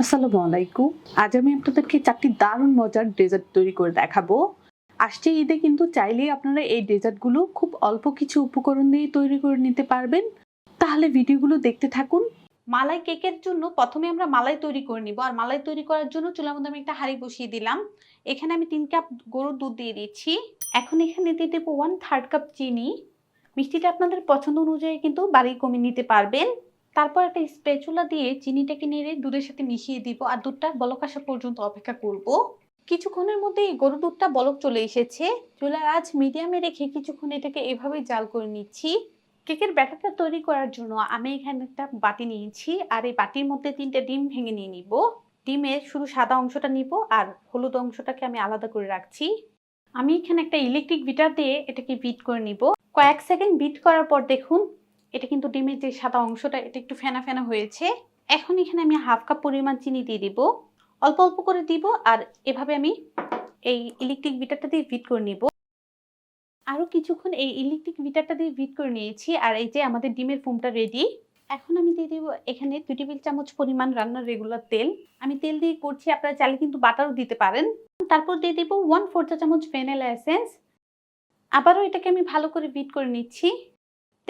আসসালামু আলাইকুম। আজ আমি আপনাদেরকে চারটি দারুণ মজার ডেজার্ট তৈরি করে দেখাবো। আসছে ঈদে কিন্তু চাইলেই আপনারা এই ডেজার্টগুলো খুব অল্প কিছু উপকরণ দিয়ে তৈরি করে নিতে পারবেন। তাহলে ভিডিওগুলো দেখতে থাকুন। মালাই কেকের জন্য প্রথমে আমরা মালাই তৈরি করে নিব। আর মালাই তৈরি করার জন্য চুলার মধ্যে আমি একটা হাঁড়ি বসিয়ে দিলাম। এখানে আমি তিন কাপ গরুর দুধ দিয়ে দিচ্ছি। এখন এখানে দিয়ে দেবো ওয়ান থার্ড কাপ চিনি। মিষ্টিটা আপনাদের পছন্দ অনুযায়ী কিন্তু বাড়ি কমিয়ে নিতে পারবেন। তারপর একটা স্প্যাচুলা দিয়ে চিনিটাকে নেড়ে দুধের সাথে মিশিয়ে দিব। আর দুধটা বলক আসা পর্যন্ত অপেক্ষা করব। কিছুক্ষণের মধ্যে গরু দুধটা বলক চলে এসেছে। চুলার আজ মিডিয়ামে রেখে কিছুক্ষণ এটাকে এভাবে জাল করে নিচ্ছি। কেকের ব্যাটারটা তৈরি করার জন্য আমি এখানে একটা বাটি নিয়েছি। আর এই বাটির মধ্যে তিনটে ডিম ভেঙে নিয়ে নিব। ডিমের শুধু সাদা অংশটা নিব আর হলুদ অংশটাকে আমি আলাদা করে রাখছি। আমি এখানে একটা ইলেকট্রিক বিটার দিয়ে এটাকে বিট করে নিব। কয়েক সেকেন্ড বিট করার পর দেখুন এটা কিন্তু ডিমের যে সাদা অংশটা, এটা একটু ফেনা ফেনা হয়েছে। এখন এখানে আমি হাফ কাপ পরিমাণ চিনি দিয়ে দিব। অল্প অল্প করে দিব আর এভাবে আমি এই ইলেকট্রিক বিটারটা দিয়ে ভিট করে নিব। আরও কিছুক্ষণ এই ইলেকট্রিক বিটারটা দিয়ে বিট করে নিয়েছি আর এই যে আমাদের ডিমের ফোমটা রেডি এখন আমি দিয়ে দিব এখানে দুই টেবিল চামচ পরিমাণ রান্নার রেগুলার তেল। আমি তেল দিয়ে করছি, আপনারা চাইলে কিন্তু বাটারও দিতে পারেন। তারপর দিয়ে দিব ওয়ান ফোর চা চামচ ভ্যানিলা এসেন্স আবারও এটাকে আমি ভালো করে বিট করে নিচ্ছি।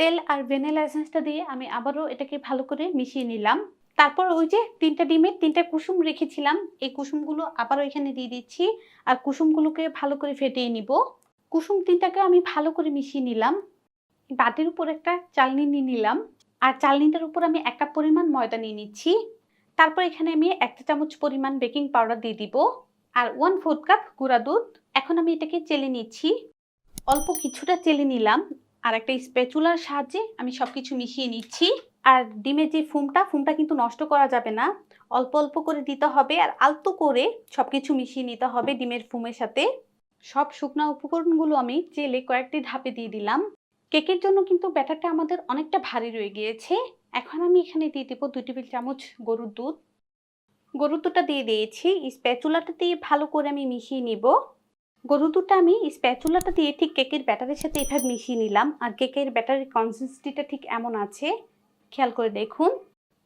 তেল আর ভ্যানিলা এসেন্সটা দিয়ে আমি আবারও এটাকে ভালো করে মিশিয়ে নিলাম। তারপর ওই যে তিনটা ডিমের তিনটা কুসুম রেখেছিলাম, এই কুসুমগুলো আবারও এখানে দিয়ে দিচ্ছি আর কুসুমগুলোকে ভালো করে ফেটিয়ে নিব। কুসুম তিনটাকে আমি ভালো করে মিশিয়ে নিলাম। বাটির উপর একটা চালনি নিয়ে নিলাম আর চালনিটার উপর আমি এক কাপ পরিমাণ ময়দা নিয়ে নিচ্ছি। তারপর এখানে আমি একটা চামচ পরিমাণ বেকিং পাউডার দিয়ে দিব আর ওয়ান ফোর্থ কাপ গুঁড়া দুধ। এখন আমি এটাকে চেলে নিচ্ছি। অল্প কিছুটা চেলে নিলাম। আর একটা স্প্যাচুলার সাহায্যে আমি সব কিছু মিশিয়ে নিচ্ছি। আর ডিমের যে ফুমটা ফুমটা কিন্তু নষ্ট করা যাবে না। অল্প অল্প করে দিতে হবে আর আলতো করে সব কিছু মিশিয়ে নিতে হবে ডিমের ফুমের সাথে। সব শুকনা উপকরণগুলো আমি চেলে কয়েকটি ধাপে দিয়ে দিলাম। কেকের জন্য কিন্তু ব্যাটারটা আমাদের অনেকটা ভারী রয়ে গিয়েছে। এখন আমি এখানে দিয়ে দেবো দুই টেবিল চামচ গরুর দুধ। গরুর দুধটা দিয়ে দিয়েছি। স্প্যাচুলাটা দিয়ে ভালো করে আমি মিশিয়ে নিব। গরুর দুধটা আমি স্প্যাচুলাটা দিয়ে ঠিক কেকের ব্যাটারের সাথে এভাবে মিশিয়ে নিলাম। আর কেকের ব্যাটারের কনসিস্টেন্সিটা ঠিক এমন আছে। খেয়াল করে দেখুন।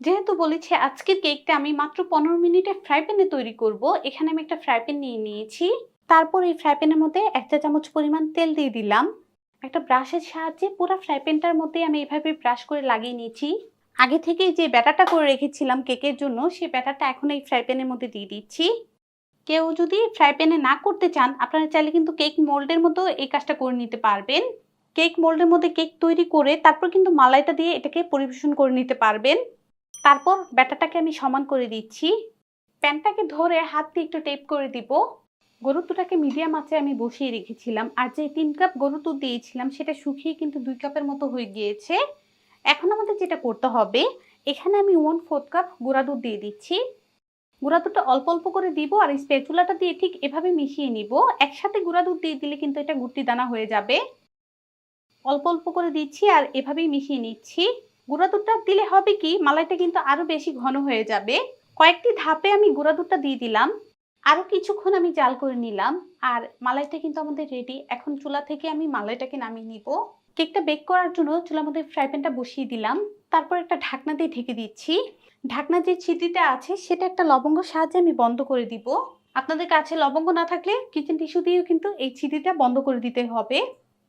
যেহেতু বলেছি আজকের কেকটা আমি মাত্র পনেরো মিনিটে ফ্রাই প্যানে তৈরি করব, এখানে আমি একটা ফ্রাই প্যান নিয়ে নিয়েছি। তারপর এই ফ্রাই প্যানের মধ্যে এক চা চামচ পরিমাণ তেল দিয়ে দিলাম। একটা ব্রাশের সাহায্যে পুরো ফ্রাই প্যানটার মধ্যে আমি এভাবে ব্রাশ করে লাগিয়ে নিয়েছি। আগে থেকে যে ব্যাটারটা করে রেখেছিলাম কেকের জন্য সেই ব্যাটারটা এখন এই ফ্রাই প্যানের মধ্যে দিয়ে দিচ্ছি। কেউ যদি ফ্রাই প্যানে না করতে চান, আপনারা চাইলে কিন্তু কেক মোল্ডের মতো এই কাজটা করে নিতে পারবেন। কেক মোল্ডের মধ্যে কেক তৈরি করে তারপর কিন্তু মালাইটা দিয়ে এটাকে পরিবেশন করে নিতে পারবেন। তারপর ব্যাটারটাকে আমি সমান করে দিচ্ছি। প্যানটাকে ধরে হাত দিয়ে একটু টেপ করে দিব। গরুর দুধটাকে মিডিয়াম আঁচে আমি বসিয়ে রেখেছিলাম। আর যে তিন কাপ গরুর দুধ দিয়েছিলাম, সেটা শুকিয়ে কিন্তু দুই কাপের মতো হয়ে গিয়েছে। এখন আমাদের যেটা করতে হবে, এখানে আমি ওয়ান ফোর্থ কাপ গুঁড়া দুধ দিয়ে দিচ্ছি। গুঁড়া দুধটা অল্প অল্প করে দিব আর স্পেচুলাটা দিয়ে ঠিক এভাবে মিশিয়ে নিব। একসাথে গুঁড়া দুধ দিয়ে দিলে কিন্তু এটা গুটি দানা হয়ে যাবে। অল্প অল্প করে দিচ্ছি আর এভাবেই মিশিয়ে নিচ্ছি। গুঁড়া দুধটা দিলে হবে কি, মালাইটা কিন্তু আরও বেশি ঘন হয়ে যাবে। কয়েকটি ধাপে আমি গুঁড়া দুধটা দিয়ে দিলাম। আরও কিছুক্ষণ আমি জাল করে নিলাম আর মালাইটা কিন্তু আমাদের রেডি এখন চুলা থেকে আমি মালাইটাকে নামিয়ে নিব। কেকটা বেক করার জন্য চুলার মধ্যে ফ্রাই প্যানটা বসিয়ে দিলাম। তারপর একটা ঢাকনা দিয়ে ঢেকে দিচ্ছি। ঢাকনা যে ছিদ্রিটা আছে, সেটা একটা লবঙ্গ সাহায্যে আমি বন্ধ করে দিব। আপনাদের কাছে লবঙ্গ না থাকলে কিচেন টিস্যু দিয়েও কিন্তু এই ছিদ্রিটা বন্ধ করে দিতে হবে।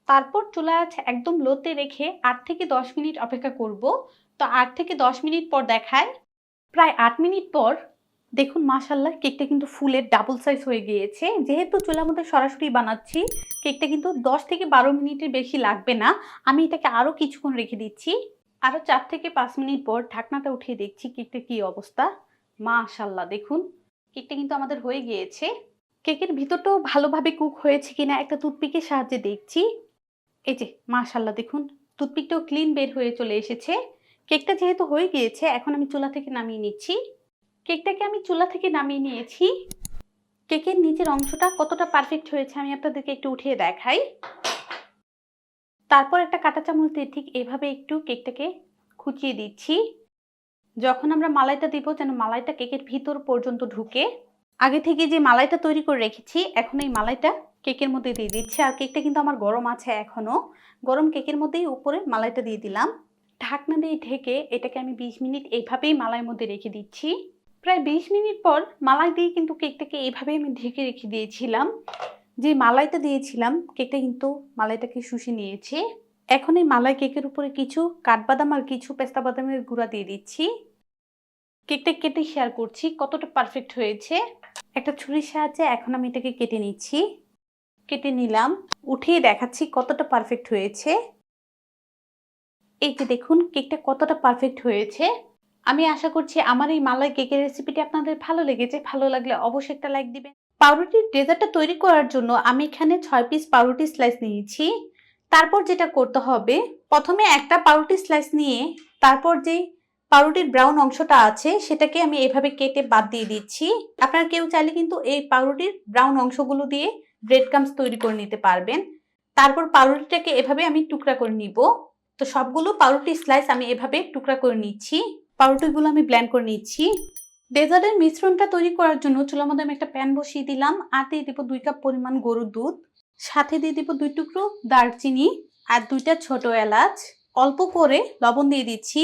তারপর চুলা আছে একদম লোতে রেখে আট থেকে দশ মিনিট অপেক্ষা করব। তো আট থেকে দশ মিনিট পর দেখায়। প্রায় আট মিনিট পর দেখুন মাশাল্লাহ কেকটা কিন্তু ফুলের ডাবল সাইজ হয়ে গিয়েছে। যেহেতু চুলার মধ্যে সরাসরি বানাচ্ছি, কেকটা কিন্তু দশ থেকে বারো মিনিটের বেশি লাগবে না। আমি এটাকে আরও কিছুক্ষণ রেখে দিচ্ছি। আরও চার থেকে পাঁচ মিনিট পর ঢাকনাটা উঠিয়ে দেখছি কেকটা কী অবস্থা। মাশাল্লাহ দেখুন। কেকটা কিন্তু আমাদের হয়ে গিয়েছে। কেকের ভিতরটাও ভালোভাবে কুক হয়েছে কিনা একটা টুথপিকের সাহায্যে দেখছি। এই যে মাশাল্লাহ দেখুন। টুথপিকটাও ক্লিন বের হয়ে চলে এসেছে। কেকটা যেহেতু হয়ে গিয়েছে, এখন আমি চুলা থেকে নামিয়ে নিচ্ছি। কেকটাকে আমি চুলা থেকে নামিয়ে নিয়েছি। কেকের নিচের অংশটা কতটা পারফেক্ট হয়েছে আমি আপনাদেরকে একটু উঠিয়ে দেখাই। তারপর একটা কাঁটা চামচ দিয়ে ঠিক এভাবে একটু কেকটাকে খুঁচিয়ে দিচ্ছি। যখন আমরা মালাইটা দিব যেন মালাইটা কেকের ভিতর পর্যন্ত ঢুকে। আগে থেকে যে মালাইটা তৈরি করে রেখেছি, এখন এই মালাইটা কেকের মধ্যে দিয়ে দিচ্ছি। আর কেকটা কিন্তু আমার গরম আছে এখনও গরম কেকের মধ্যেই উপরে মালাইটা দিয়ে দিলাম। ঢাকনা দিয়ে ঢেকে এটাকে আমি বিশ মিনিট এইভাবেই মালাইয়ের মধ্যে রেখে দিচ্ছি। প্রায় বিশ মিনিট পর মালাই দিয়ে কিন্তু কেকটাকে এইভাবে আমি ঢেকে রেখে দিয়েছিলাম। যে মালাইটা দিয়েছিলাম, কেকটা কিন্তু মালাইটাকে শুষে নিয়েছে। এখন এই মালাই কেকের উপরে কিছু কাঠবাদাম আর কিছু পেস্তা বাদামের গুঁড়া দিয়ে দিচ্ছি। কেকটা কেটে শেয়ার করছি, কতটা পারফেক্ট হয়েছে। একটা ছুরির সাহায্যে এখন আমি এটাকে কেটে নিচ্ছি। কেটে নিলাম, উঠিয়ে দেখাচ্ছি কতটা পারফেক্ট হয়েছে। এই যে দেখুন, কেকটা কতটা পারফেক্ট হয়েছে। আমি আশা করছি আমার এই মালাই কেকের রেসিপিটি আপনাদের ভালো লেগেছে। ভালো লাগলে অবশ্যই একটা লাইক দিবেন। পাউরুটির ডেজার্টটা তৈরি করার জন্য আমি এখানে ছয় পিস পাউরুটি স্লাইস নিয়েছি। তারপর যেটা করতে হবে, প্রথমে একটা পাউরুটি স্লাইস নিয়ে তারপর যেই পাউরুটির ব্রাউন অংশটা আছে সেটাকে আমি এভাবে কেটে বাদ দিয়ে দিচ্ছি। আপনারা কেউ চাইলে কিন্তু এই পাউরুটির ব্রাউন অংশগুলো দিয়ে ব্রেড ক্রামস তৈরি করে নিতে পারবেন। তারপর পাউরুটিটাকে এভাবে আমি টুকরা করে নিব। তো সবগুলো পাউরুটি স্লাইস আমি এভাবে টুকরা করে নিচ্ছি। পাউরুটিগুলো আমি ব্ল্যান্ড করে নিচ্ছি। ডেজার্টের মিশ্রণটা তৈরি করার জন্য চুলার মধ্যে আমি একটা প্যান বসিয়ে দিলাম। আর দিয়ে দিব দুই কাপ পরিমাণ গরুর দুধ। সাথে দিয়ে দিব দুই টুকরো দারচিনি আর দুইটা ছোট এলাচ। অল্প করে লবণ দিয়ে দিচ্ছি।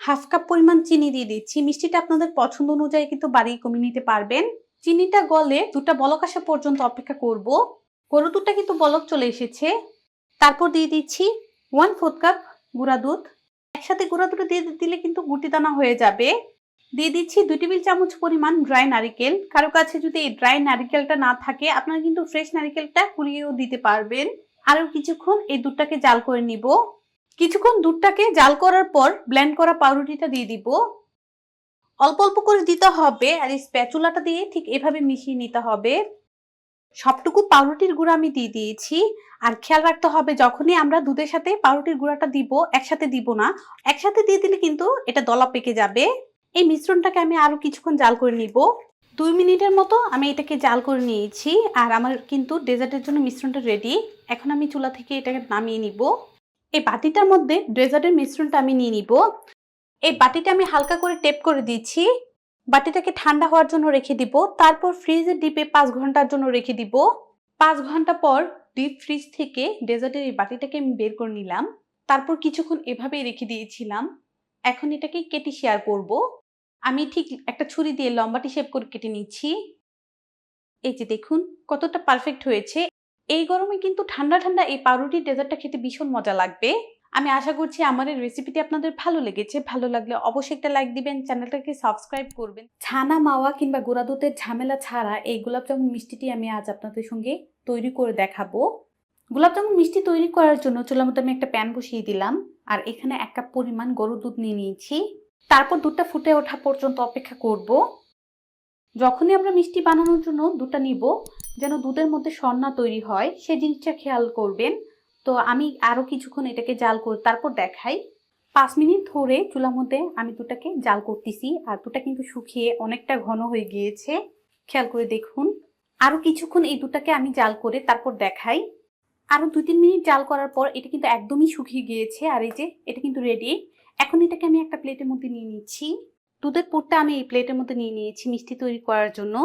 হাফ কাপ পরিমাণ চিনি দিয়ে দিচ্ছি। মিষ্টিটা আপনাদের পছন্দ অনুযায়ী কিন্তু বাড়িয়ে কমিয়ে নিতে পারবেন। চিনিটা গলে দুটা বলক আসা পর্যন্ত অপেক্ষা করব। গরুর দুধটা কিন্তু বলক চলে এসেছে। তারপর দিয়ে দিচ্ছি ওয়ান ফোর্থ কাপ গুঁড়া দুধ। একসাথে গুঁড়া দুধ দিয়ে দিলে কিন্তু গুটি দানা হয়ে যাবে। দিয়ে দিচ্ছি দুই টেবিল চামচ পরিমাণ ড্রাই নারিকেল। কারও কাছে যদি এই ড্রাই নারিকেলটা না থাকে, আপনারা কিন্তু ফ্রেশ নারিকেলটা কুড়িয়েও দিতে পারবেন। আরও কিছুক্ষণ এই দুধটাকে জাল করে নিব। কিছুক্ষণ দুধটাকে জাল করার পর ব্লেন্ড করা পাউরুটিটা দিয়ে দিব। অল্প অল্প করে দিতে হবে আর এই স্প্যাচুলাটা দিয়ে ঠিক এভাবে মিশিয়ে নিতে হবে। সবটুকু পাউরুটির গুঁড়া আমি দিয়ে দিয়েছি। আর খেয়াল রাখতে হবে, যখনই আমরা দুধের সাথে পাউরুটির গুঁড়াটা দিব, একসাথে দিব না। একসাথে দিয়ে দিলে কিন্তু এটা দলা পেকে যাবে। এই মিশ্রণটাকে আমি আরও কিছুক্ষণ জাল করে নিব। দুই মিনিটের মতো আমি এটাকে জাল করে নিয়েছি আর আমার কিন্তু ডেজার্টের জন্য মিশ্রণটা রেডি এখন আমি চুলা থেকে এটাকে নামিয়ে নিব। এই বাটিটার মধ্যে ডেজার্টের মিশ্রণটা আমি নিয়ে নিব। এই বাটিটা আমি হালকা করে টেপ করে দিচ্ছি। বাটিটাকে ঠান্ডা হওয়ার জন্য রেখে দিব। তারপর ফ্রিজে ডিপে পাঁচ ঘণ্টার জন্য রেখে দিব। পাঁচ ঘণ্টা পর ডিপ ফ্রিজ থেকে ডেজার্টের এই বাটিটাকে আমি বের করে নিলাম। তারপর কিছুক্ষণ এভাবেই রেখে দিয়েছিলাম। এখন এটাকে কেটে শেয়ার করব। আমি ঠিক একটা ছুরি দিয়ে লম্বাটি শেপ করে কেটে নিচ্ছি। এই যে দেখুন, কতটা পারফেক্ট হয়েছে। এই গরমে কিন্তু ঠান্ডা ঠান্ডা এই পাউরুটি ডেজার্টটা খেতে ভীষণ মজা লাগবে। আমি আশা করছি আমার এই রেসিপিটি আপনাদের ভালো লেগেছে। ভালো লাগলে অবশ্যই একটা লাইক দিবেন, চ্যানেলটাকে সাবস্ক্রাইব করবেন। ছানা, মাওয়া কিংবা গুঁড়া দুধের ঝামেলা ছাড়া এই গোলাপ জামুন মিষ্টিটি আমি আজ আপনাদের সঙ্গে তৈরি করে দেখাবো। গোলাপ জামুন মিষ্টি তৈরি করার জন্য চুলার মধ্যে আমি একটা প্যান বসিয়ে দিলাম। আর এখানে এক কাপ পরিমাণ গরুর দুধ নিয়ে নিয়েছি। তারপর দুধটা ফুটে ওঠা পর্যন্ত অপেক্ষা করব। যখনই আমরা মিষ্টি বানানোর জন্য দুধটা নিব, যেন দুধের মধ্যে সন্না তৈরি হয়, সে জিনিসটা খেয়াল করবেন। তো আমি আরও কিছুক্ষণ এটাকে জাল করে তারপর দেখাই। পাঁচ মিনিট ধরে চুলার মধ্যে আমি দুটাকে জাল করতেছি, আর দুটা কিন্তু শুকিয়ে অনেকটা ঘন হয়ে গিয়েছে। খেয়াল করে দেখুন। আরও কিছুক্ষণ এই দুটাকে আমি জাল করে তারপর দেখাই। আরও দু তিন মিনিট জাল করার পর এটা কিন্তু একদমই শুকিয়ে গিয়েছে, আর এই যে এটা কিন্তু রেডি এখন এটাকে আমি একটা প্লেটের মধ্যে নিয়ে নিচ্ছি। দুধের পুরটা আমি এই প্লেটের মধ্যে নিয়ে নিয়েছি মিষ্টি তৈরি করার জন্য।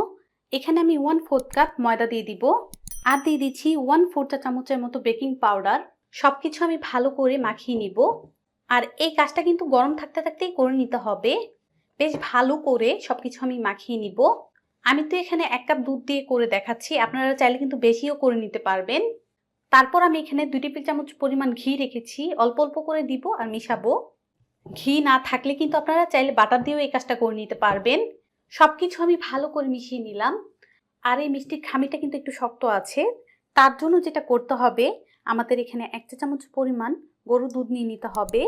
এখানে আমি ওয়ান ফোর্থ কাপ ময়দা দিয়ে দিব। আর দিয়ে দিচ্ছি ওয়ান ফোর চা চামচের মতো বেকিং পাউডার সব কিছু আমি ভালো করে মাখিয়ে নিব। আর এই কাজটা কিন্তু গরম থাকতে থাকতেই করে নিতে হবে। বেশ ভালো করে সব কিছু আমি মাখিয়ে নিব। আমি তো এখানে এক কাপ দুধ দিয়ে করে দেখাচ্ছি। আপনারা চাইলে কিন্তু বেশিও করে নিতে পারবেন। তারপর আমি এখানে দুই টেবিল চামচ পরিমাণ ঘি রেখেছি। অল্প অল্প করে দিব আর মিশাবো। ঘি না থাকলে কিন্তু আপনারা চাইলে বাটার দিয়েও এই কাজটা করে নিতে পারবেন। সব কিছু আমি ভালো করে মিশিয়ে নিলাম। আর এই মিষ্টির খামিটা কিন্তু একটু শক্ত আছে। তার জন্য যেটা করতে হবে, আমাদের এখানে এক চা চামচ পরিমাণ গরু দুধ নিয়ে নিতে হবে।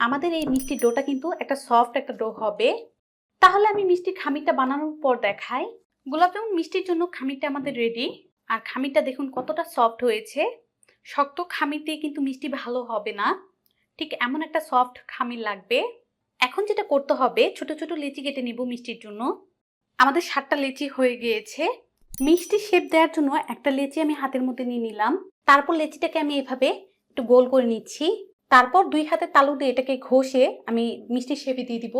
আমাদের এই মিষ্টির ডোটা কিন্তু একটা সফট একটা ডো হবে। তাহলে আমি মিষ্টির খামিরটা বানানোর পর দেখাই। গোলাপ জামুন মিষ্টির জন্য খামিরটা আমাদের রেডি আর খামিরটা দেখুন কতটা সফট হয়েছে। শক্ত দিয়ে কিন্তু মিষ্টি ভালো হবে না। ঠিক এমন একটা সফট খামির লাগবে। এখন যেটা করতে হবে, ছোট ছোট লিচি কেটে নিব মিষ্টির জন্য। আমাদের সাতটা লিচি হয়ে গিয়েছে। মিষ্টি শেপ দেওয়ার জন্য একটা লেচি আমি হাতের মধ্যে নিয়ে নিলাম। তারপর লেচিটাকে আমি এভাবে একটু গোল করে নিচ্ছি। তারপর দুই হাতে তালু দিয়ে এটাকে ঘষে আমি মিষ্টি শেপে দিয়ে দিব।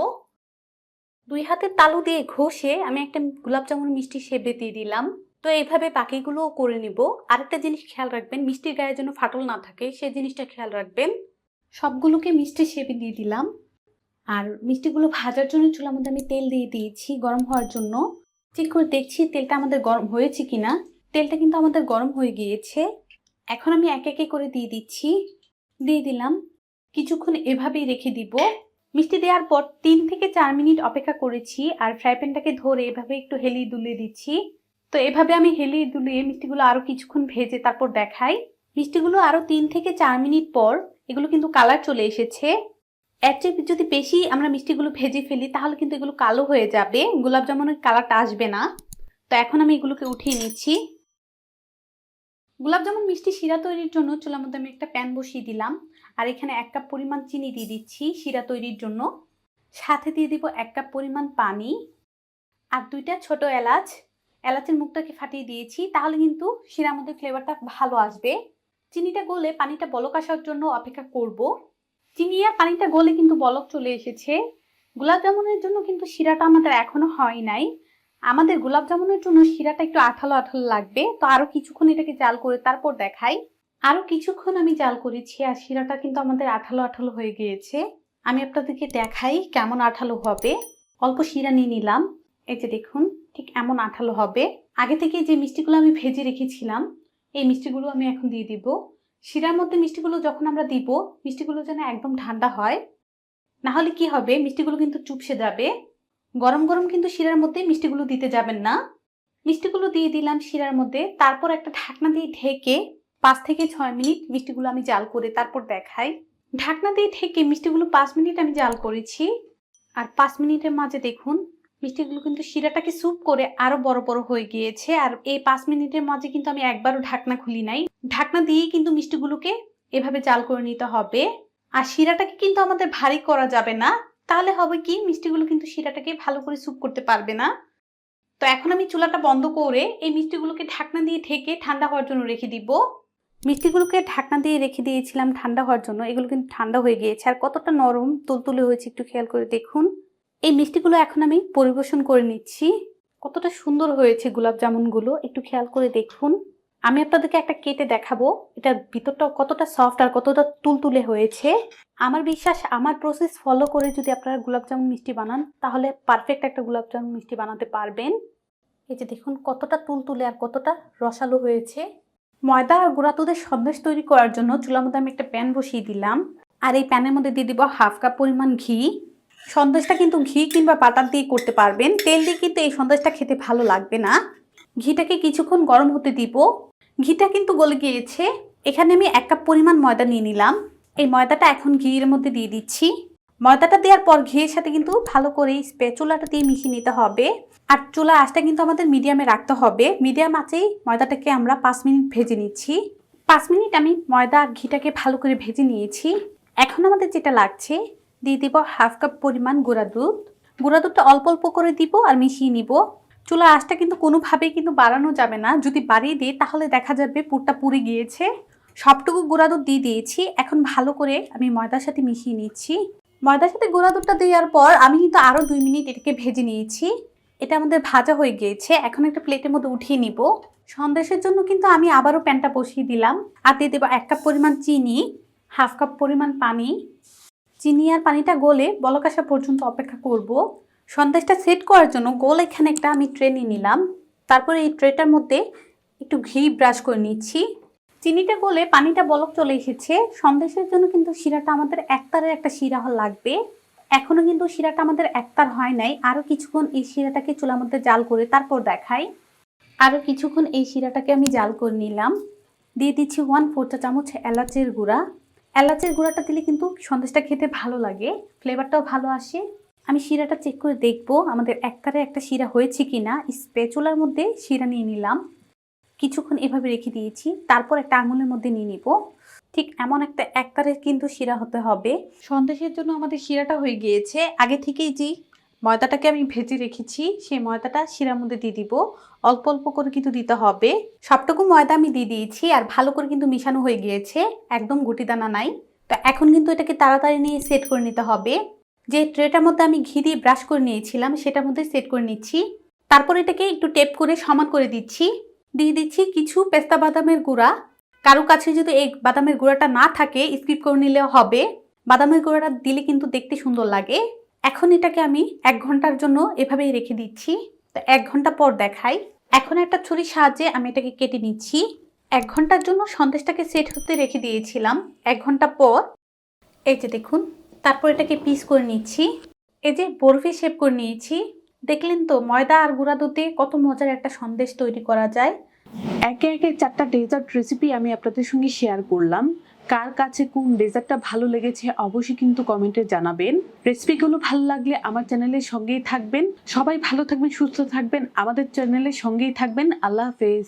দুই হাতে তালু দিয়ে ঘষে আমি একটা গোলাপ জামুন মিষ্টি শেপে দিয়ে দিলাম। তো এইভাবে বাকিগুলোও করে নিব। আরেকটা জিনিস খেয়াল রাখবেন, মিষ্টির গায়ে যেন ফাটল না থাকে, সেই জিনিসটা খেয়াল রাখবেন। সবগুলোকে মিষ্টি শেপে দিয়ে দিলাম। আর মিষ্টিগুলো ভাজার জন্য চুলার মধ্যে আমি তেল দিয়ে দিয়েছি গরম হওয়ার জন্য। চেক করে দেখছি তেলটা আমাদের গরম হয়েছে কিনা। তেলটা কিন্তু আমাদের গরম হয়ে গিয়েছে। এখন আমি এক একে করে দিয়ে দিচ্ছি। দিয়ে দিলাম। কিছুক্ষণ এভাবেই রেখে দিব। মিষ্টি দেওয়ার পর তিন থেকে চার মিনিট অপেক্ষা করেছি আর ফ্রাই প্যানটাকে ধরে এভাবে একটু হেলিয়ে দুলিয়ে দিচ্ছি। তো এভাবে আমি হেলিয়ে দুলিয়ে মিষ্টিগুলো আরও কিছুক্ষণ ভেজে তারপর দেখাই। মিষ্টিগুলো আরও তিন থেকে চার মিনিট পর এগুলো কিন্তু কালার চলে এসেছে। এর চেয়ে যদি বেশি আমরা মিষ্টিগুলো ভেজে ফেলি, তাহলে কিন্তু এগুলো কালো হয়ে যাবে। গোলাপ জামুনের কালারটা আসবে না। তো এখন আমি এগুলোকে উঠিয়ে নিচ্ছি। গোলাপ জামুন মিষ্টি শিরা তৈরির জন্য চুলার মধ্যে আমি একটা প্যান বসিয়ে দিলাম। আর এখানে এক কাপ পরিমাণ চিনি দিয়ে দিচ্ছি শিরা তৈরির জন্য। সাথে দিয়ে দিব এক কাপ পরিমাণ পানি। আর দুইটা ছোট এলাচ। এলাচের মুখটাকে ফাটিয়ে দিয়েছি, তাহলে কিন্তু শিরার মধ্যে ফ্লেভারটা ভালো আসবে। চিনিটা গলে পানিটা বলক আসার জন্য অপেক্ষা করব। চিনি আর পানিটা গলে কিন্তু বলক চলে এসেছে। গোলাপ জামুনের জন্য কিন্তু শিরাটা আমাদের এখনও হয় নাই। আমাদের গোলাপ জামুনের জন্য শিরাটা একটু আঠালো আঠালো লাগবে। তো আরও কিছুক্ষণ এটাকে জাল করে তারপর দেখাই। আরও কিছুক্ষণ আমি জাল করেছি আর শিরাটা কিন্তু আমাদের আঠালো আঠালো হয়ে গিয়েছে। আমি আপনাদেরকে দেখাই কেমন আঠালো হবে। অল্প শিরা নিয়ে নিলাম। এই যে দেখুন, ঠিক এমন আঠালো হবে। আগে থেকে যে মিষ্টিগুলো আমি ভেজে রেখেছিলাম এই মিষ্টিগুলো আমি এখন দিয়ে দিব। শিরার মধ্যে মিষ্টিগুলো যখন আমরা দিব, মিষ্টিগুলো যেন একদম ঠান্ডা হয় না হলে কি হবে? মিষ্টিগুলো কিন্তু চুপসে যাবে। গরম গরম কিন্তু শিরার মধ্যে মিষ্টিগুলো দিতে যাবেন না। মিষ্টিগুলো দিয়ে দিলাম শিরার মধ্যে। তারপর একটা ঢাকনা দিয়ে ঢেকে পাঁচ থেকে ছয় মিনিট মিষ্টিগুলো আমি জাল করে তারপর দেখাই। ঢাকনা দিয়ে ঢেকে মিষ্টিগুলো পাঁচ মিনিট আমি জাল করেছি। আর পাঁচ মিনিটের মাঝে দেখুন মিষ্টিগুলো কিন্তু শিরাটাকে স্যুপ করে আরও বড় বড় হয়ে গিয়েছে। আর এই পাঁচ মিনিটের মাঝে কিন্তু আমি একবারও ঢাকনা খুলি নাই। ঢাকনা দিয়েই কিন্তু মিষ্টিগুলোকে এভাবে জাল করে নিতে হবে। আর শিরাটাকে কিন্তু আমাদের ভারী করা যাবে না। তাহলে হবে কি? মিষ্টিগুলো কিন্তু শিরাটাকে ভালো করে স্যুপ করতে পারবে না। তো এখন আমি চুলাটা বন্ধ করে এই মিষ্টিগুলোকে ঢাকনা দিয়ে ঢেকে ঠান্ডা হওয়ার জন্য রেখে দিব। মিষ্টিগুলোকে ঢাকনা দিয়ে রেখে দিয়েছিলাম ঠান্ডা হওয়ার জন্য। এগুলো কিন্তু ঠান্ডা হয়ে গিয়েছে। আর কতটা নরম, তুলতুলে হয়েছে, একটু খেয়াল করে দেখুন। এই মিষ্টিগুলো এখন আমি পরিবেশন করে নিচ্ছি। কতটা সুন্দর হয়েছে গোলাপ জামুনগুলো, একটু খেয়াল করে দেখুন। আমি আপনাদেরকে একটা কেটে দেখাবো। এটা ভিতরটা কতটা সফট আর কতটা তুলতুলে হয়েছে। আমার বিশ্বাস, আমার প্রসেস ফলো করে যদি আপনারা গোলাপ জামুন মিষ্টি বানান, তাহলে পারফেক্ট একটা গোলাপ জামুন মিষ্টি বানাতে পারবেন। এই যে দেখুন, কতটা তুলতুলে আর কতটা রসালো হয়েছে। ময়দা আর গুঁড়া দুধের সন্দেশ তৈরি করার জন্য চুলার মধ্যে আমি একটা প্যান বসিয়ে দিলাম। আর এই প্যানের মধ্যে দিয়ে দিব হাফ কাপ পরিমাণ ঘি। সন্দেশটা কিন্তু ঘি কিংবা বাটার দিয়ে করতে পারবেন। তেল দিয়ে কিন্তু এই সন্দেশটা খেতে ভালো লাগবে না। ঘিটাকে কিছুক্ষণ গরম হতে দিব। ঘিটা কিন্তু গলে গিয়েছে। এখানে আমি এক কাপ পরিমাণ ময়দা নিয়ে নিলাম। এই ময়দাটা এখন ঘির মধ্যে দিয়ে দিচ্ছি। ময়দাটা দেওয়ার পর ঘিয়ের সাথে কিন্তু ভালো করে স্পেচুলাটা দিয়ে মিশিয়ে নিতে হবে। আর চুলা আঁচটা কিন্তু আমাদের মিডিয়ামে রাখতে হবে। মিডিয়াম আঁচেই ময়দাটাকে আমরা পাঁচ মিনিট ভেজে নিচ্ছি। পাঁচ মিনিট আমি ময়দা আর ঘিটাকে ভালো করে ভেজে নিয়েছি। এখন আমাদের যেটা লাগছে দিয়ে দিব হাফ কাপ পরিমাণ গুঁড়া দুধ। গুঁড়া দুধটা অল্প অল্প করে দিব আর মিশিয়ে নিব। চুলা আঁচটা কিন্তু কোনোভাবেই কিন্তু বাড়ানো যাবে না। যদি বাড়িয়ে দিই তাহলে দেখা যাবে পুরটা পুড়ে গিয়েছে। সবটুকু গুঁড়া দুধ দিয়ে দিয়েছি। এখন ভালো করে আমি ময়দার সাথে মিশিয়ে নিচ্ছি। ময়দার সাথে গুঁড়া দুধটা দেওয়ার পর আমি কিন্তু আরও দুই মিনিট এটাকে ভেজে নিয়েছি। এটা আমাদের ভাজা হয়ে গিয়েছে। এখন একটা প্লেটের মধ্যে উঠিয়ে নিব। সন্দেশের জন্য কিন্তু আমি আবারও প্যানটা বসিয়ে দিলাম। আর দিয়ে দেবো এক কাপ পরিমাণ চিনি, হাফ কাপ পরিমাণ পানি চিনি আর পানিটা গলে বলক আসা পর্যন্ত অপেক্ষা করব। সন্দেশটা সেট করার জন্য গোল এখানে একটা আমি ট্রে নিয়ে নিলাম। তারপরে এই ট্রেটার মধ্যে একটু ঘি ব্রাশ করে নিচ্ছি। চিনিটা গলে পানিটা বলক চলে এসেছে। সন্দেশের জন্য কিন্তু শিরাটা আমাদের একতারের একটা শিরা হল লাগবে। এখনও কিন্তু শিরাটা আমাদের একতার হয় নাই। আরও কিছুক্ষণ এই শিরাটাকে চুলার মধ্যে জাল করে তারপর দেখাই। আরও কিছুক্ষণ এই শিরাটাকে আমি জাল করে নিলাম। দিয়ে দিচ্ছি ওয়ান ফোর চা চামচ এলাচের গুঁড়া। এলাচের গুঁড়াটা দিলে কিন্তু সন্দেশটা খেতে ভালো লাগে ফ্লেভারটাও ভালো আসে। আমি শিরাটা চেক করে দেখব, আমাদের একতারে একটা শিরা হয়েছে কি না স্পেচুলার মধ্যে শিরা নিয়ে নিলাম। কিছুক্ষণ এভাবে রেখে দিয়েছি, তারপর একটা আঙুলের মধ্যে নিয়ে নিব। ঠিক এমন একটা একতারের কিন্তু শিরা হতে হবে। সন্দেশের জন্য আমাদের শিরাটা হয়ে গিয়েছে। আগে থেকেই যে ময়দাটাকে আমি ভেজে রেখেছি। সেই ময়দাটা শিরার মধ্যে দিয়ে দিব। অল্প অল্প করে কিন্তু দিতে হবে। সবটুকু ময়দা আমি দিয়ে দিয়েছি আর ভালো করে কিন্তু মিশানো হয়ে গিয়েছে। একদম গুটি দানা নাই। তো এখন কিন্তু এটাকে তাড়াতাড়ি নিয়ে সেট করে নিতে হবে। যে ট্রেটার মধ্যে আমি ঘি দিয়ে ব্রাশ করে নিয়েছিলাম, সেটার মধ্যে সেট করে নিচ্ছি। তারপর এটাকে একটু টেপ করে সমান করে দিচ্ছি। দিয়ে দিচ্ছি কিছু পেস্তা বাদামের গুঁড়া। কারও কাছে যদি এই বাদামের গুঁড়াটা না থাকে, স্কিপ করে নিলেও হবে। বাদামের গুঁড়াটা দিলে কিন্তু দেখতে সুন্দর লাগে। এখন এটাকে আমি এক ঘণ্টার জন্য এভাবেই রেখে দিচ্ছি। তো এক ঘণ্টা পর দেখাই। এখন একটা ছুরির সাহায্যে আমি এটাকে কেটে নিচ্ছি। এক ঘণ্টার জন্য সন্দেশটাকে সেট হতে রেখে দিয়েছিলাম। এক ঘণ্টা পর এই যে দেখুন, তারপর এটাকে পিস করে নিচ্ছি। এই যে বরফি শেপ করে নিয়েছি। দেখলেন তো, ময়দা আর গুঁড়া দুধ দিয়ে কত মজার একটা সন্দেশ তৈরি করা যায়। একে একে চারটা ডেজার্ট রেসিপি আমি আপনাদের সঙ্গে শেয়ার করলাম। কার কাছে কোন ডেজার্টটা ভালো লেগেছে অবশ্যই কিন্তু কমেন্টে জানাবেন। রেসিপিগুলো ভালো লাগলে আমার চ্যানেলের সঙ্গেই থাকবেন। সবাই ভালো থাকবেন, সুস্থ থাকবেন। আমাদের চ্যানেলের সঙ্গেই থাকবেন। আল্লাহ হাফেজ।